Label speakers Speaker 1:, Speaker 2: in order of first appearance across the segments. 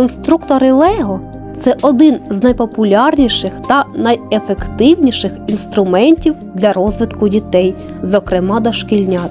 Speaker 1: Конструктори Лего це один з найпопулярніших та найефективніших інструментів для розвитку дітей, зокрема дошкільнят.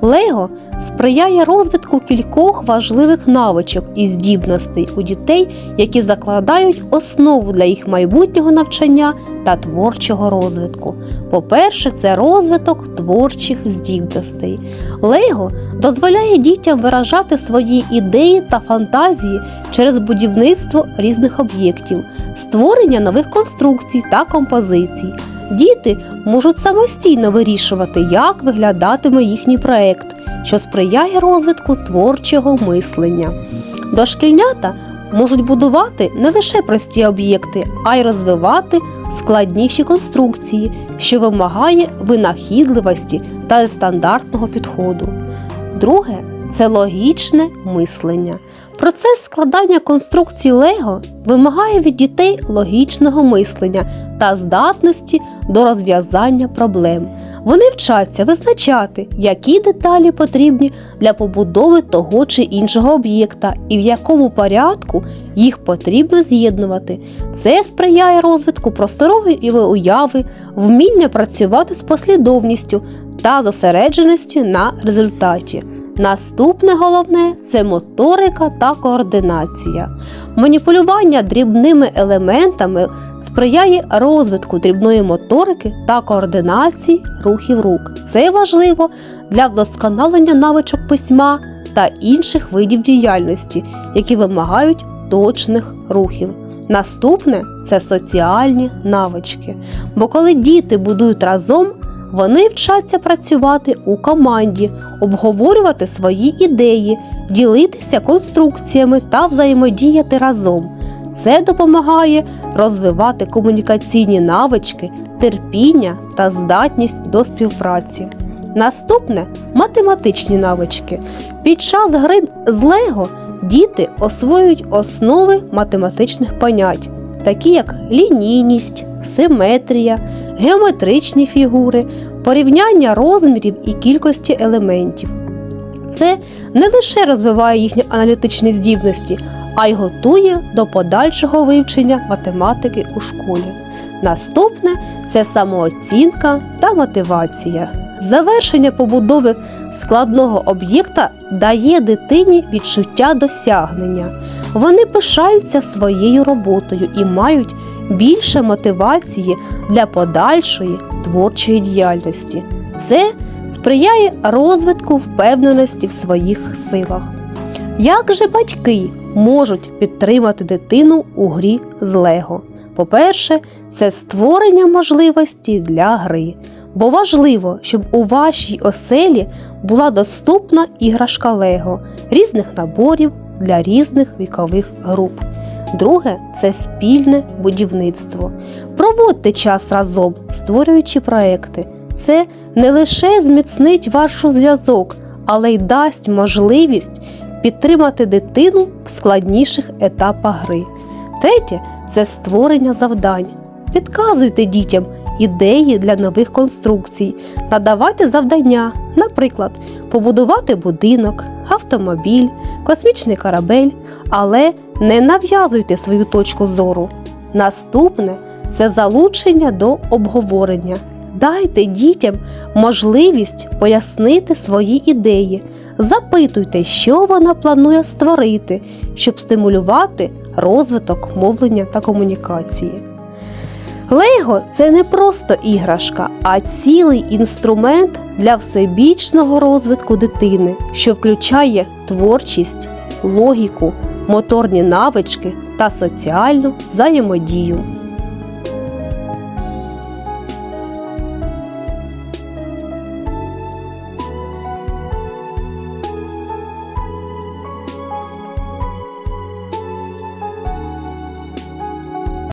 Speaker 1: Лего сприяє розвитку кількох важливих навичок і здібностей у дітей, які закладають основу для їх майбутнього навчання та творчого розвитку. По-перше, це розвиток творчих здібностей. Лего дозволяє дітям виражати свої ідеї та фантазії через будівництво різних об'єктів, створення нових конструкцій та композицій. Діти можуть самостійно вирішувати, як виглядатиме їхній проект, що сприяє розвитку творчого мислення. Дошкільнята можуть будувати не лише прості об'єкти, а й розвивати складніші конструкції, що вимагає винахідливості та стандартного підходу. Друге це логічне мислення. Процес складання конструкцій Лего вимагає від дітей логічного мислення та здатності до розв'язання проблем. Вони вчаться визначати, які деталі потрібні для побудови того чи іншого об'єкта і в якому порядку їх потрібно з'єднувати. Це сприяє розвитку просторової уяви, вміння працювати з послідовністю та зосередженості на результаті. Наступне головне це моторика та координація. Маніпулювання дрібними елементами сприяє розвитку дрібної моторики та координації рухів рук. Це важливо для вдосконалення навичок письма та інших видів діяльності, які вимагають точних рухів. Наступне це соціальні навички. Бо коли діти будують разом, вони вчаться працювати у команді, обговорювати свої ідеї, ділитися конструкціями та взаємодіяти разом. Це допомагає розвивати комунікаційні навички, терпіння та здатність до співпраці. Наступне математичні навички. Під час гри з Лего діти освоюють основи математичних понять, такі як лінійність, симетрія, геометричні фігури, порівняння розмірів і кількості елементів. Це не лише розвиває їхні аналітичні здібності, а й готує до подальшого вивчення математики у школі. Наступне це самооцінка та мотивація. Завершення побудови складного об'єкта дає дитині відчуття досягнення. Вони пишаються своєю роботою і мають більше мотивації для подальшої творчої діяльності. Це сприяє розвитку впевненості в своїх силах. Як же батьки можуть підтримати дитину у грі з Лего? По-перше, це створення можливості для гри, бо важливо, щоб у вашій оселі була доступна іграшка Лего різних наборів для різних вікових груп. Друге це спільне будівництво. Проводьте час разом, створюючи проекти. Це не лише зміцнить ваш зв'язок, але й дасть можливість підтримати дитину в складніших етапах гри. Третє це створення завдань. Підказуйте дітям ідеї для нових конструкцій, надавайте завдання, наприклад, побудувати будинок, автомобіль, космічний корабель, але не нав'язуйте свою точку зору. Наступне це залучення до обговорення. Дайте дітям можливість пояснити свої ідеї, запитуйте, що вона планує створити, щоб стимулювати розвиток мовлення та комунікації. Лего це не просто іграшка, а цілий інструмент для всебічного розвитку дитини, що включає творчість, логіку, моторні навички та соціальну взаємодію.